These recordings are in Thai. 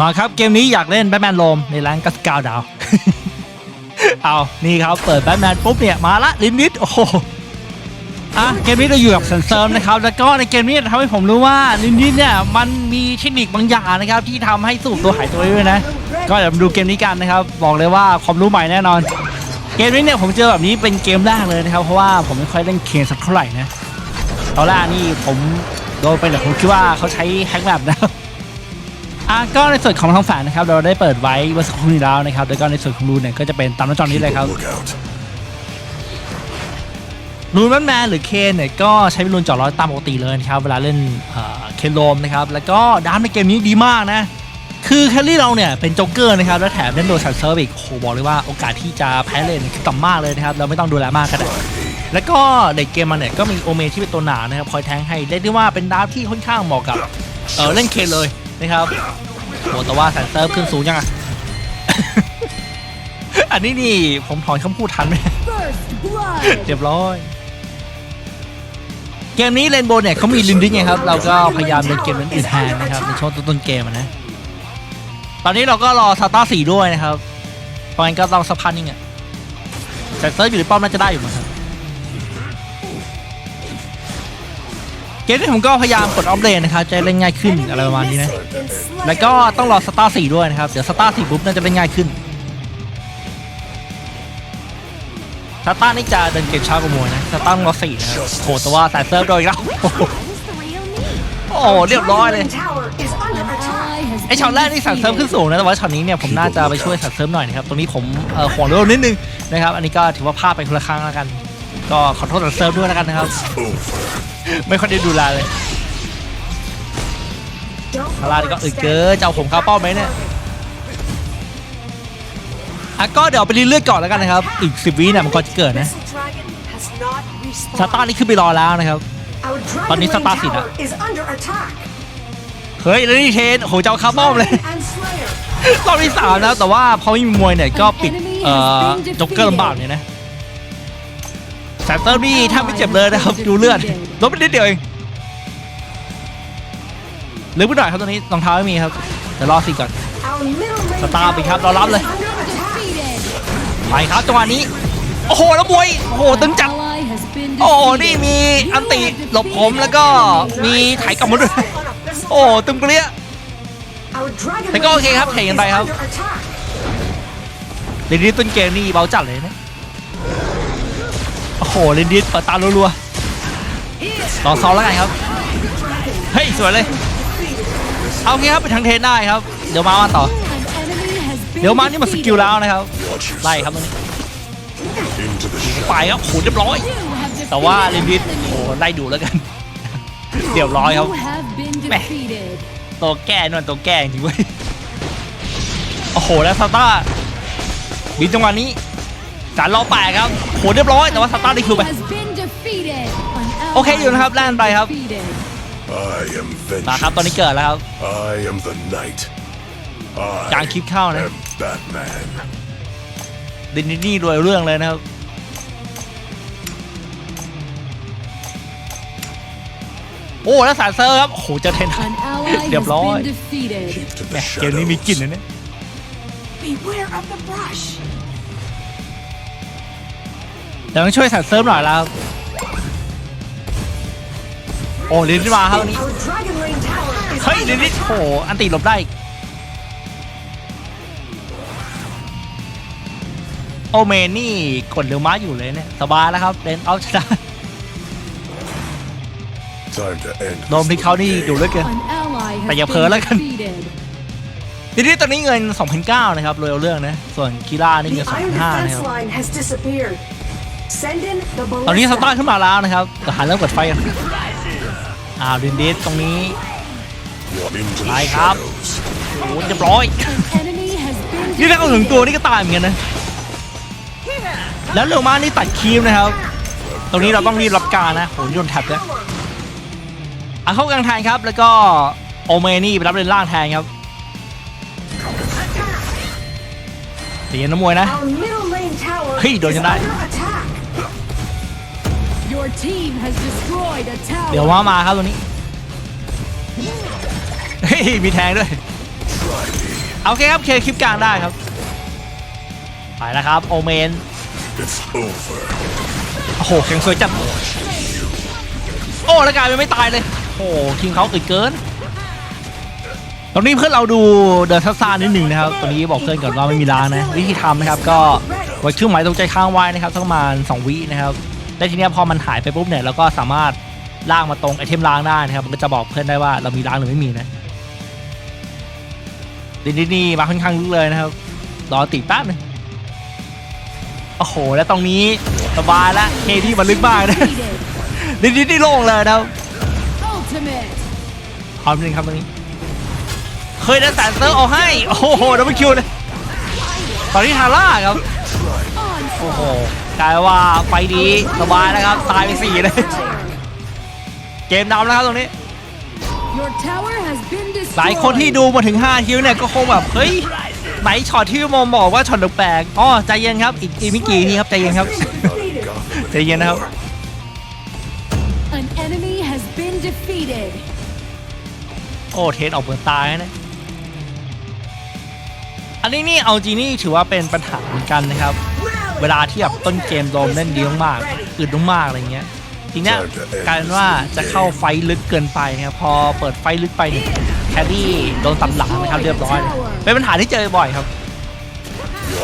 มาครับเกมนี้อยากเล่นแบทแมนโลมในร้านกัสกาวดาว เอานี่ครับเปิดแบทแมนปุ๊บเนี่ยมาละลิมิตโอ้โหอะเกมนี้เราอยู่กับเซนเซิร์มนะครับแล้วก็ในเกมนี้ทำให้ผมรู้ว่าลิมิตเนี่ยมันมีเทคนิคบางอย่างนะครับที่ทำให้สูบตัวหายตัวด้วยนะ ก็เดี๋ยวมาดูเกมนี้กันนะครับ บอกเลยว่าความรู้ใหม่แน่นอน เกมนี้เนี่ยผมเจอแบบนี้เป็นเกมแรกเลยนะครับเพราะว่าผมไม่ค่อยเล่นเคนสักเท่าไหร่นะตอนแรกนี่ผมโดนไปแต่ผมคิดว่าเขาใช้แฮกแมปนะครับ อะก็ในส่วนของทางแฝงนะครับเราได้เปิดไว้เมื่อสักครู่นี้แล้วนะครับแล้วก็ในส่วนของรูนเนี่ยก็จะเป็นตามหน้าจอนี้เลยครับ Look out. รูนแมนแมนหรือเคนเนี่ยก็ใช้เป็นรูนจอดร้อยตามปกติเลยนะครับเวลาเล่นเอ่อเคนโรมนะครับแล้วก็ดาร์มในเกมนี้ดีมากนะ คือแคลรี่เราเนี่ยเป็นโจ๊กเกอร์นะครับแล้วแถมเล่นโดยสันเซิร์ฟอีกโอ้โหบอกเลยว่าโอกาสที่จะแพ้เลนเนี่ยคือต่ำมากเลยนะครับเราไม่ต้องดูแลมากก็ได้แล้วก็ในเกมมันเนี่ยก็มีโอเมที่เป็นตัวหนานะครับคอยแทงให้เรียกได้ว่าเป็นดาร์ฟที่ค่อนข้างเหมาะกับเออเล่นเคนเลย นะครับโหแต่ว่าสันเซิร์ฟขึ้นสูงยังอะอันนี้นี่ผมถอนคำพูดทันไหมเรียบร้อย เกมนี้เรนโบว์เนี่ยเขามีลินดิ้งไงครับ เราก็พยายามเล่นเกมนั้นอื่นแทนนะครับในช่วงต้นเกมนะ ตอนนี้เราก็รอซาต้าสี่ด้วยนะครับเพราะงั้นก็ต้องสักพักนึงอะแต่เซิร์ฟอยู่ในป้อมน่าจะได้อยู่มั้งครับ เกมนี้ผมก็พยายามกดออฟเลนนะครับจะเล่นง่ายขึ้นอะไรประมาณนี้นะแล้วก็ต้องรอสตาร์สี่ด้วยนะครับเดี๋ยวสตาร์สี่ปุ๊บน่าจะเล่นง่ายขึ้นสตาร์นี่จะเดินเกมช้ากว่ามวยนะสตาร์ต้องรอสี่นะโหแต่ว่าสายเซิร์ฟโดยแล้วโอ้เรียบร้อยเลยไอช็อตแรกนี่สั่งเซิร์ฟขึ้นสูงนะแต่ว่าช็อตนี้เนี่ยผมน่าจะไปช่วยสั่งเซิร์ฟหน่อยนะครับตรงนี้ผมเอ่อห่วงเรื่องนิดนึงนะครับอันนี้ก็ถือว่าพลาดไปคนละครั้งแล้วกัน ก็ขอโทษสั่งเซิร์ฟด้วยแล้วกันนะครับ ไม่ค่อยได้ดูแลเลย Don't พารานี่ก็เออเกินจะเอาผมเข้าเป้าไหมเนี่ยอะก็เดี๋ยวไปรีเลือดก่อนแล้วกันนะครับ อีกสิบวิเนี่ยมันก็จะเกิดนะสตาร์นี่ขึ้นไปรอแล้วนะครับ Our Dragon Tao đi Lane Star City đã. Tower is under attack. เฮ้ยแล้วนี่เทนโอ้โหจะเอาเข้าเป้าเลย And Slayer. รอบที่สามแล้วแต่ว่าพอไม่มีมวยเนี่ยก็ปิดเอ่อจ็อกเกอร์ลำบากเนี่ยนะ แซนเตอร์นี่ถ้าไม่เจ็บเลยนะครับดูเลือดลดไปนิดเดียวเองลืมไปหน่อยครับตรงนี้รองเท้าไม่มีครับเดี๋ยวรอสิก่อน Our middle lane Star tower bị khắp, lo lắm rồi. is under attack. defeated. ไปครับจังหวะนี้โอ้โหแล้วมวยโอ้โหตึงจัด Ally has been โอ้โห defeated. นี่มีอันติหลบผมแล้วก็มีไถกลับมาด้วย On a missile โอ้ตึงเปรี้ย Our Dragon แต่ก็โอเค Lane ครับ Tower เทกัน is ไปครับ under attack. เรนดิสต้นเกมนี่เบาจัดเลยนะ โอ้โหเรนดิสเปิดตารัวๆลองซ้อมแล้วกันครับ เฮ้ย สวยเลย เอางี้ครับไปทางเทนได้ครับ เดี๋ยวมาว่าต่อ เดี๋ยวมานี่มาสกิลแล้วนะครับ ไล่ครับตรงนี้ Into the ไปครับโหเรียบร้อย แต่ว่าเรนดิสโอ้โหไล่ดูแล้วกันเรียบร้อยครับ You have been Mẹ. defeated. ตัวแก้นวลตัวแก้จริงเว้ย โอ้โห แล้วซาต้าบินจังหวะนี้ จานรอแปดครับโหเรียบร้อยแต่ว่าซาต้าได้คิวไป Has been defeated. An โอเคอยู่นะครับ ally แล่นไปครับ defeated. I am มาครับตอนนี้ vengeance. เกิดแล้วครับ I am the night. กลาง I คลิปเข้านะ am Batman. ดินนี่รวยเรื่องเลยนะครับโอ้แล้วสารเซอร์ครับโอ้โหเจะเทน An ally has เรียบร้อย been defeated. Keep to แหม the เกมนี้มีกลิ่น shadows. นะเนี่ย เดี๋ยวต้องช่วยสารเซิร์ฟหน่อยแล้วครับโอ้ลินมาครับตอนนี้ Our Dragon Lane Tower is เฮ้ย ลินนี่โอ้โหอันตีหลบได้อีกโอเมนนี่กดเร็วม้าอยู่เลยเนี่ย สบายแล้วครับเลนเอาชนะ Time to end โดนพลิกเขานี่ดูเหลือเกิน An ally has แต่อย่า been เผลอแล้วกัน defeated. ทีนี้ตอนนี้เงิน2,009นะครับรวยเอาเรื่องนะ ส่วนคีร่านี่เงิ The น Iron 2,500 นะ Defense ครับ Line has disappeared. ตอนนี้สตาร์ทขึ้นมาแล้วนะครับเดี๋ยวหาเริ่มเปิดไฟอ้าวดินดิสตรงนี้ into the Lại khắp. shadows. โอ้โหเรียบร้อย นี่ถ้าเขาถึงตัวนี่ก็ตายเหมือนกันนะ แล้วเร็วมากนี่ตัดคีมนะครับ ตรงนี้เราต้องรีบรับการนะโหโดนแท็บแล้วอะเข้ากลางแทนครับ แล้วก็โอเมนี่ไปรับเลนล่างแทนครับเตียนน้ำมวยนะ Our middle lane tower Hey, is don't you die. under attack. Your team has destroyed a เดี๋ยว tower. ว่ามาครับตัวนี้ เฮ้ย มีแทงด้วย โอเคครับ เคลียร์คลิปกลางได้ครับ ไปแล้วครับ โอเมน It's over. โอ้โหแข็งสวยจัด โอ้แล้วกลายเป็นไม่ตายเลย โอ้โหทีมเขาอึดเกินตรงนี้เพื่อนเราดูเดินซ่าๆนิดหนึ่งนะครับตรงนี้บอกเพื่อนก่อนว่าไม่มีล้างนะ วิธีทำนะครับก็กดเครื่องหมายตรงใจค้างไว้นะครับสักประมาณ2วินะครับ แล้ทีเนี้ยพอมันหายไปปุ๊บเนี่ยเราก็สามารถลากมาตรงไอเทมล้างได้นะครับมันก็จะบอกเพื่อนได้ว่าเรามีล้างหรือไม่มีนะดินนี่มาค่อนข้างลึกเลยนะครับรอติดแป๊บนึงโอ้โห แล้วตรงนี้สบายล้วเคที่มันลึกมากนะดินนี่โล่งเลยนะครับ Ultimate. เอาหนึ่งครับตรงนี้ เคยได้แสนเซอร์เอาให้ โอ้โหดับเบิลคิวเลยตอนนี้ฮาร่าครับ อ้โห Onslaught. กลายว่าไฟดีสบายแล้วครับ ตายไปสี่เลย เกมดำแล้วครับตรงนี้ Your tower has been หลายคนที่ destroyed. ดูมาถึง 5 คิวเนี่ยก็คงแบบ เฮ้ย ไหนช็อตที่มองบอกว่าช็อตแปลกๆอ๋อใจเย็นครับ อีกอีกไม่กี่ทีครับ ใจเย็นครับ Defeated. Gotham ใจเย็นนะครับ An enemy has been defeated. โอ้เทสออกเปิดตายนะ อันนี้นี่เอาจริงนี่ถือว่าเป็นปัญหาเหมือนกันนะครับ เวลาที่แบบต้นเกมโดมเล่นดีมากๆอึดมากๆอะไรเงี้ยทีเนี้ยกลายเป็นว่าจะเข้าไฟท์ลึกเกินไปนะครับพอเปิดไฟท์ลึกไปเนี่ยแคดดี้โดนตัดหลังนะครับเรียบร้อยเลยเป็นปัญหาที่เจอบ่อยครับ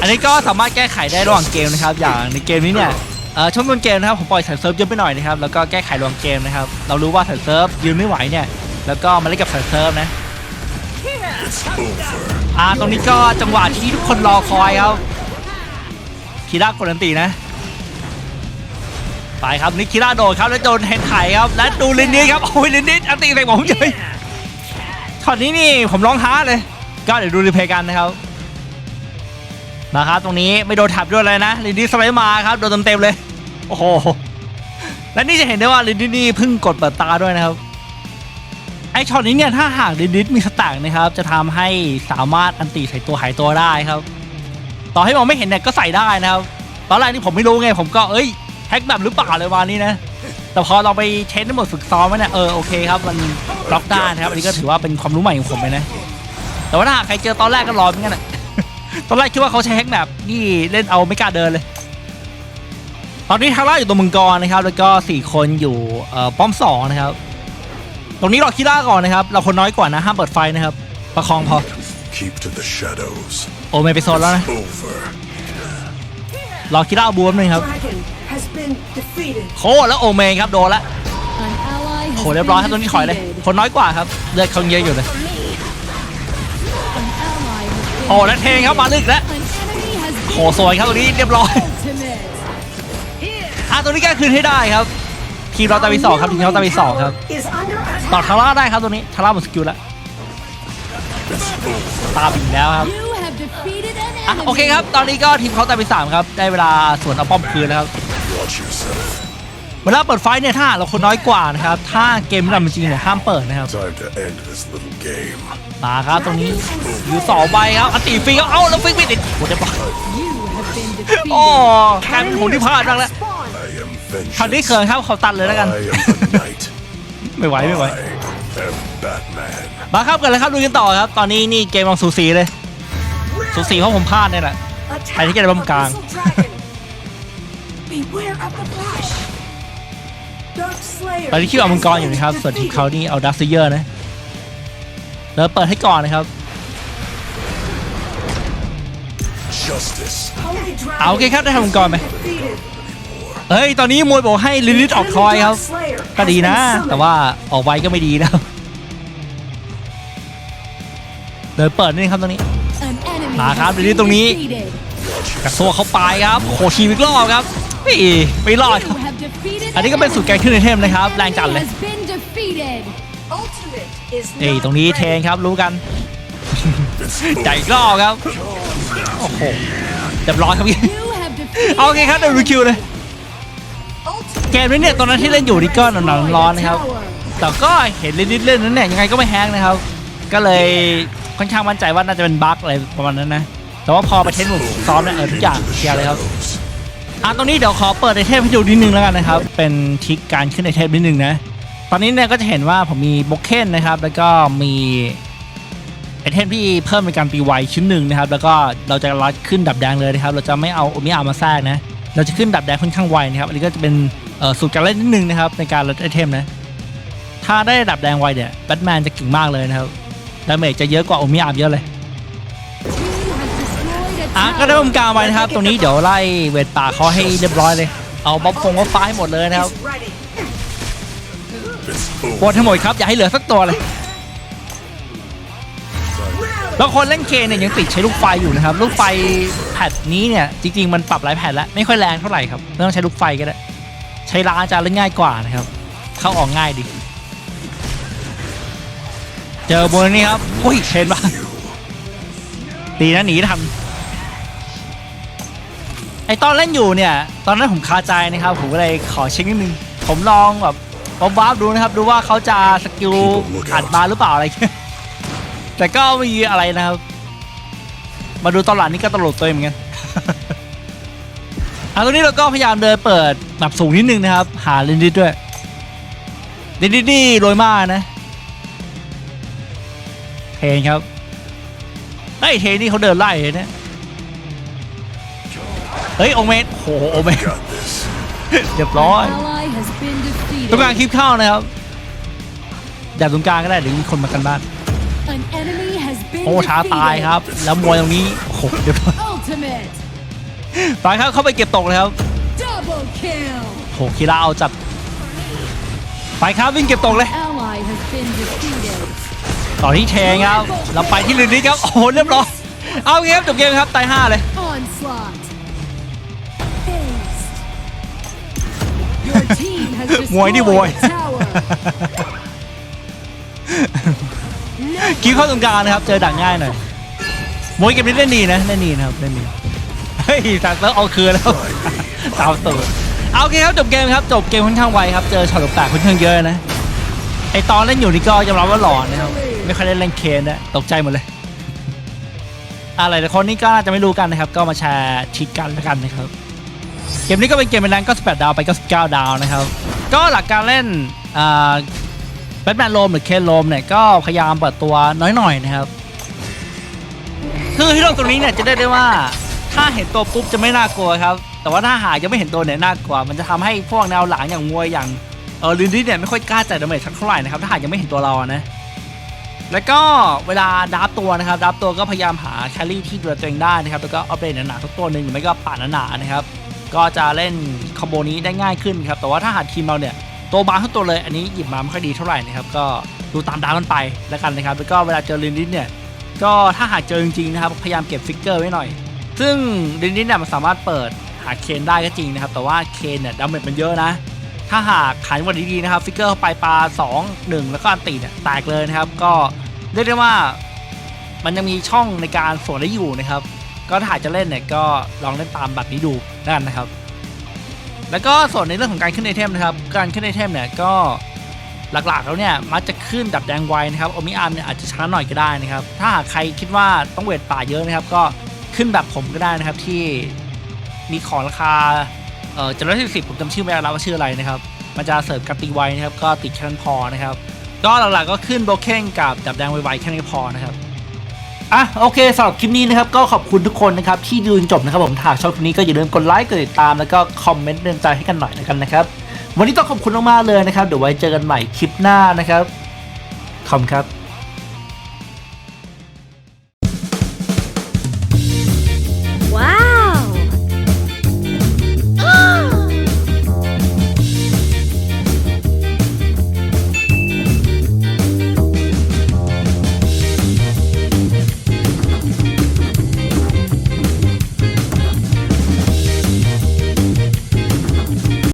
อันนี้ก็สามารถแก้ไขได้ระหว่างเกมนะครับ อย่างในเกมนี้เนี่ยเอ่อช่วงต้นเกมนะครับผมปล่อยสายเซิร์ฟเยอะไปหน่อยนะครับแล้วก็แก้ไขระหว่างเกมนะครับ เรารู้ว่าสายเซิร์ฟยืนไม่ไหวเนี่ยแล้วก็มาเล่นกับสายเซิร์ฟนะ It's over. อ่าตรงนี้ก็จังหวะที่ทุกคนรอคอยครับ คีร่ากดอันตีนะไปครับนี่คีร่าโดดครับแล้วโดนเฮนไถครับและดูลินนี้ครับโอ้ยลินนี้อันตีใส่ผมเลยช็อตนี้นี่ผมร้องท้าเลย ก็เดี๋ยวดูรีเพย์กันนะครับนะครับตรงนี้ไม่โดนถับด้วยเลยนะลินนี้สไลด์มาครับโดนเต็มๆเลยโอ้โหและนี่จะเห็นได้ว่าลินนี้นี่เพิ่งกดเปิดตาด้วยนะครับไอช็อตนี้เนี่ยถ้าหากดินดิสมีสแต็กนะครับ จะทำให้สามารถอันตีใส่ตัวหายตัวได้ครับ ต่อให้มองไม่เห็นเนี่ยก็ใส่ได้นะครับตอนแรกนี่ผมไม่รู้ไงผมก็เอ้ยแฮกแบบหรือเปล่าเลยวันนี้นะแต่พอเราไปเทสในหมดฝึกซ้อมแล้วเนี่ยเออโอเคครับมันล็อกได้นะครับอันนี้ก็ถือว่าเป็นความรู้ใหม่ของผมเลยนะแต่ว่าถ้าหากใครเจอตอนแรกก็รอเหมือนกันนะตอนแรกคิดว่าเขาใช้แฮกแบบนี่เล่นเอาไม่กล้าเดินเลย ตอนนี้ทาร่าอยู่ตรงมังกรนะครับ แล้วก็สี่คนอยู่เอ่อป้อมสองนะครับ ตรงนี้รอคิล่าก่อนนะครับ เราคนน้อยกว่านะห้ามเปิดไฟนะครับ ประคองพอ Keep to the shadows. โอไม่ไปโซนแล้วนะ Over. รอคิล่าบูมหนึ่งครับ Dragon has been defeated. โคแล้วโอเมนครับโดนละ An ally โห has เรียบร้อยครับตรง been นี้ถอยเลย defeated. คนน้อยกว่าครับ เลือดเขาเยอะอยู่เลย An ally has been โอ้แล้วเทงครับมาลึกแล้ว An enemy has โห been สวยครับตรงนี้เรียบร้อย ultimate. อะตรงนี้แก้คืนให้ได้ครับ ทีมเราตาวีสองครับทีมเราตาวีสองครับ Is under ต่อ attack. ทาร่าได้ครับตรงนี้ทาร่าหมดสกิลแล้ว ตาบินแล้วครับ You have defeated an อะ enemy. โอเคครับ ตอนนี้ก็ทีมเขาตาวีสามครับ ได้เวลาสวนเอาป้อมคืนแล้วครับ Watch yourself. เวลาเปิดไฟเนี่ยถ้าเราคนน้อยกว่านะครับ ถ้าเกมที่เราจริงๆเนี่ยห้ามเปิดนะครับ Time to end this little game. มาครับตรงนี้อยู่สองใบครับอันตีฟรีครับเอ้าแล้วฟิกไม่ติดโหเรียบร้อย You have been defeated. โอ้กลายเป็นผมที่พลาดบ้างแล้ว Spawn. I am คราวนี้ vengeance. เขินครับเขาตัดเลยแล้วกัน I am the night. ไม่ไหวไม่ไหว I am Batman. มาครับกันเลยครับดูกันต่อครับ ตอนนี้นี่เกมลองสูสีเลย สูสีเพราะผมพลาดเนี่ยแหละ Attack ไปที่เกมบำกลาง Abyssal Dragon. Beware of the brush. Dark Slayer ตอนนี้คิวเอามังกรอยู่นะครับ ส่วนทีมเขานี่เอาดักซเยอร์นะแล้วเปิดให้ก่อนนะครับ Justice. Holy Dragon เอาโอเคครับได้ทำมังกรไหม defeated. เฮ้ย ตอนนี้มวยบอกให้ลิลิตออกทอยครับ ก็ดีนะ แต่ว่าออกไวก็ไม่ดีนะเดินเปิดนี่ครับตรงนี้มาครับ has เดี๋ยวนี้ตรงนี้กระโซเข้าไปครับโคชีวิกรอบครับไม่ไม่รอดอันนี้ก็เป็นสูตรแการขึ้นในเทมนะครับ แรงจัดเลย has been defeated. Ultimate is นี่ตรงนี้เท ready. งครับรู้กันใจอีกรอบครับโอ้โหเรียบร้อยครับพี่โอเคครับเดี๋ยวดูคิวเลย เกมนี้เนี่ยตอนนั้นที่เล่นอยู่นี่ก็หนาวๆร้อนๆนะครับ แต่ก็เห็นลิลิเล่นนั้นเนี่ยยังไงก็ไม่แฮงนะครับ ก็เลยค่อนข้างมั่นใจว่าน่าจะเป็นบั๊กอะไรประมาณนั้นนะ แต่ว่าพอไปเทสหมุดซ้อมเนี่ยเออทุกอย่างเคลียร์เลยครับอะตรงนี้เดี๋ยวขอเปิดไอเทมให้ดูนิดนึงแล้วกันนะครับ เป็นทริกการขึ้นไอเทมนิดนึงนะ ตอนนี้เนี่ยก็จะเห็นว่าผมมีบล็อกเคนนะครับ แล้วก็มีไอเทมที่เพิ่มในการตีไวชิ้นหนึ่งนะครับ แล้วก็เราจะรัดขึ้นดับแดงเลยนะครับ เราจะไม่เอาโอมิอามาแทรกนะ เราจะขึ้นดับแดงค่อนข้างไวนะครับ อันนี้ก็จะเป็น สูตรการเล่นนิดนึงนะครับในการรัดไอเทมนะ ถ้าได้ดับแดงไวเนี่ยแบทแมนจะเก่งมากเลยนะครับดาเมจจะเยอะกว่าโอมิอาเยอะเลยอะก็ได้มุมกลางไปนะครับ ตรงนี้เดี๋ยวไล่เวทป่าเขาให้เรียบร้อยเลย เอาบ๊อบฟงบ๊อบฟ้าให้หมดเลยนะครับ Is ready. It's ปวดทั้งหมดครับ อย่าให้เหลือสักตัวเลยแล้วคนเล่นเกมเนี่ยยังติดใช้ลูกไฟอยู่นะครับ ลูกไฟแพทนี้เนี่ยจริงๆมันปรับหลายแพทแล้ว ไม่ค่อยแรงเท่าไหร่ครับไม่ต้องใช้ลูกไฟก็ได้ ใช้ล้างจะเล่นง่ายกว่านะครับ เข้าออกง่ายดี เจอบนนี้ครับอุ้ยเห็นปะดีนะหนีทันไอตอนเล่นอยู่เนี่ย ตอนนั้นผมคาใจนะครับ ผมก็เลยขอเช็คนิดนึง ผมลองแบบวาร์ปๆดูนะครับ ดูว่าเขาจะสกิลอัดมาหรือเปล่าอะไรเงี้ยแต่ก็ไม่มีอะไรนะครับ มาดูตอนหลังนี่ก็ตลกตัวเองเหมือนกัน อะตรงนี้เราก็พยายามเดินเปิดแบบสูงนิดนึงนะครับ หาเลนดิสด้วยเลนดิสนี่รวยมากนะ เทนครับไอ้ยเทนนี่เขาเดินไล่เลยเนี่ยเฮ้ยโอเมนโอ้โหโอเมน Got this. เรียบร้อย An ally has been ตรงกลาง defeated. คลิปเข้านะครับดับตรงกลางก็ได้เดี๋ยวมีคนมากันบ้าน An enemy has been โอ้ท้าตายครับ แล้วมวยตรงนี้โอ้โหเรียบร้อย defeated. Ultimate ไปครับเข้าไปเก็บตกเลยครับ double kill. โหคีราเอาจัดไปครับวิ่งเก็บตกเลย Ally has been defeated. ต่อที่เทงครับเราไปที่ลินนี้ครับโอ้โหเรียบร้อยเอาเกมจบเกมครับตายห้าเลย Onslaught. Haste. Your team has มวยนี่ destroyed มวย a tower. คิวเข้าตรงกลางนะครับ เจอดักง่ายหน่อยมวยเกมนี้เล่นดีนะเล่นดีนะครับเล่นดีเฮ้ยตัดแล้วเอาคืนแล้วตามตูดเอาโอเคครับจบเกมครับจบเกมค่อนข้างไวครับเจอช็อตแปลกๆค่อนข้างเยอะนะไอตอนเล่นอยู่นี่ก็ยอมรับว่าหลอนนะครับไม่ค่อยได้เล่นเคนนะตกใจหมดเลยอะไรแต่คนนี้ก็น่าจะไม่รู้กันนะครับ ก็มาแชร์ทริกกันแล้วกันนะครับ เกมนี้ก็เป็นเกมเป็นแรง98ดาวไป 99 ดาวนะครับ ก็หลักการเล่นอ่าแบทแมนโลมหรือเคนโลมเนี่ยก็พยายามเปิดตัวน้อยหน่อยนะครับ คือฮีโร่ตัวนี้เนี่ยจะได้ได้ว่า ถ้าเห็นตัวปุ๊บจะไม่น่ากลัวครับ แต่ว่าถ้าหายังไม่เห็นตัวเนี่ยน่ากลัว มันจะทำให้พวกแนวหลังอย่างมวยอย่างเออลินดี้เนี่ยไม่ค่อยกล้าจ่ายดาเมจสักเท่าไหร่นะครับถ้าหายังไม่เห็นตัวเรานะแล้วก็เวลาดับตัวนะครับดับตัวก็พยายามหาแคลรี่ที่ดูแลตัวเองได้นะครับแล้วก็อัปเดตหนาๆทุกตัวหนึ่งหรือไม่ก็ป่าหนาๆนะครับก็จะเล่นคอมโบนี้ได้ง่ายขึ้นครับแต่ว่าถ้าหาทีมเราเนี่ยตัวบางทุกตัวเลยอันนี้หยิบมาไม่ค่อยดีเท่าไหร่นะครับก็ดูตามดาวกันไปแล้วกันนะครับแล้วก็เวลาเจอลินดิสเนี่ยก็ถ้าหากเจอจริงๆนะครับพยายามเก็บฟิกเกอร์ไว้หน่อย ซึ่งลินดิสเนี่ยมันสามารถเปิดหาเคนได้ก็จริงนะครับ แต่ว่าเคนเนี่ยดาเมจมันเยอะนะ ถ้าหากขายวันดีๆนะครับฟิกเกอร์เข้าไปปลา2 1 แล้วก็อันตีเนี่ยแตกเลยนะครับ ก็เรียกได้ว่ามันยังมีช่องในการสวนได้อยู่นะครับ ก็ถ้าหากจะเล่นเนี่ยก็ลองเล่นตามแบบนี้ดูแล้วกันนะครับ แล้วก็ส่วนในเรื่องของการขึ้นไอเทมนะครับ การขึ้นไอเทมเนี่ยก็หลักๆแล้วเนี่ยมักจะขึ้นดับแดงไวนะครับโอมิอาร์มเนี่ยอาจจะช้าหน่อยก็ได้นะครับ ถ้าหากใครคิดว่าต้องเวทป่าเยอะนะครับ ก็ ขึ้นแบบผมก็ได้นะครับที่มีของราคาเออจ็ดร้อยสี่สิบผมจำชื่อไม่ได้แล้วว่าชื่ออะไรนะครับ มันจะเสริมการตีไวนะครับ ก็ติดแค่นั้นพอนะครับ ก็หลักๆก็ขึ้นโบเคนกับดับแดงไวๆแค่นี้พอนะครับอะโอเคสำหรับคลิปนี้นะครับก็ขอบคุณทุกคนนะครับที่ดูจนจบนะครับผมถ้าชอบคลิปนี้ก็อย่าลืมกดไลค์กดติดตามแล้วก็คอมเมนต์เตือนใจให้กันหน่อยแล้วกันนะครับ วันนี้ต้องขอบคุณมากๆเลยนะครับ เดี๋ยวไว้เจอกันใหม่คลิปหน้านะครับขอบคุณครับ